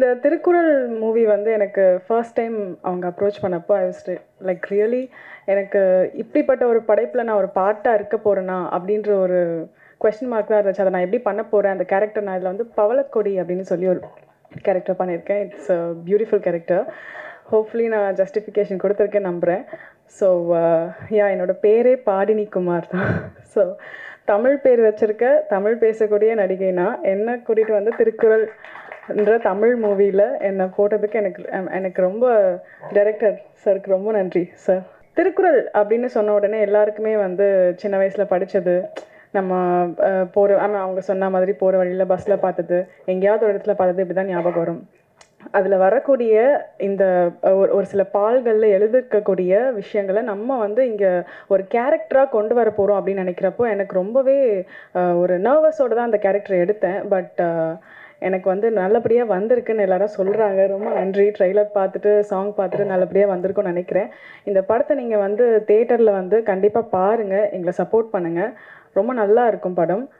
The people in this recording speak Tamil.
இந்த திருக்குறள் மூவி வந்து எனக்கு ஃபர்ஸ்ட் டைம் அவங்க அப்ரோச் பண்ணப்போ ஐ வாஸ் லைக் ரியலி எனக்கு இப்படிப்பட்ட ஒரு படைப்பில் நான் ஒரு பாட்டாக இருக்க போகிறேன்னா அப்படின்ற ஒரு கொஸ்டின் மார்க் தான் இருந்துச்சு. அதை நான் எப்படி பண்ண போகிறேன் அந்த கேரக்டர் நான் இதில் வந்து பவளக்கொடி அப்படின்னு சொல்லி ஒரு கேரக்டர் பண்ணியிருக்கேன். It's a beautiful character hopefully நான் ஜஸ்டிஃபிகேஷன் கொடுத்துருக்கேன் நம்புகிறேன் ஸோ யா uh, என்னோட பேரே பாடினி குமார் தான். ஸோ தமிழ் பேர் வச்சுருக்க தமிழ் பேசக்கூடிய நடிகைனா என்ன கூட்டிகிட்டு வந்து திருக்குறள் என்ற தமிழ் மூவியில் என்னை போட்டதுக்கு எனக்கு எனக்கு ரொம்ப டைரக்டர் சாருக்கு ரொம்ப நன்றி சார் திருக்குறள் அப்படின்னு சொன்ன உடனே எல்லாருக்குமே வந்து சின்ன வயசில் படித்தது நம்ம போகிற ஆனால் அவங்க சொன்ன மாதிரி போகிற வழியில் பஸ்ஸில் பார்த்தது எங்கேயாவது ஒரு இடத்துல பார்த்தது இப்படி தான் ஞாபகம் வரும். அதில் வரக்கூடிய இந்த ஒரு ஒரு சில பால்களில் எழுதிருக்கக்கூடிய விஷயங்களை நம்ம வந்து இங்கே ஒரு கேரக்டராக கொண்டு வர போகிறோம் அப்படின்னு நினைக்கிறப்போ எனக்கு ரொம்பவே ஒரு நர்வஸோடு தான் அந்த கேரக்டர் எடுத்தேன். பட் எனக்கு வந்து நல்லபடியாக வந்திருக்குன்னு எல்லாரும் சொல்கிறாங்க ரொம்ப நன்றி. ட்ரெய்லர் பார்த்துட்டு சாங் பார்த்துட்டு நல்லபடியாக வந்திருக்கும்னு நினைக்கிறேன். இந்த படத்தை நீங்கள் வந்து தேட்டரில் வந்து கண்டிப்பாக பாருங்கள் எங்களை சப்போர்ட் பண்ணுங்கள் ரொம்ப நல்லா இருக்கும் படம்.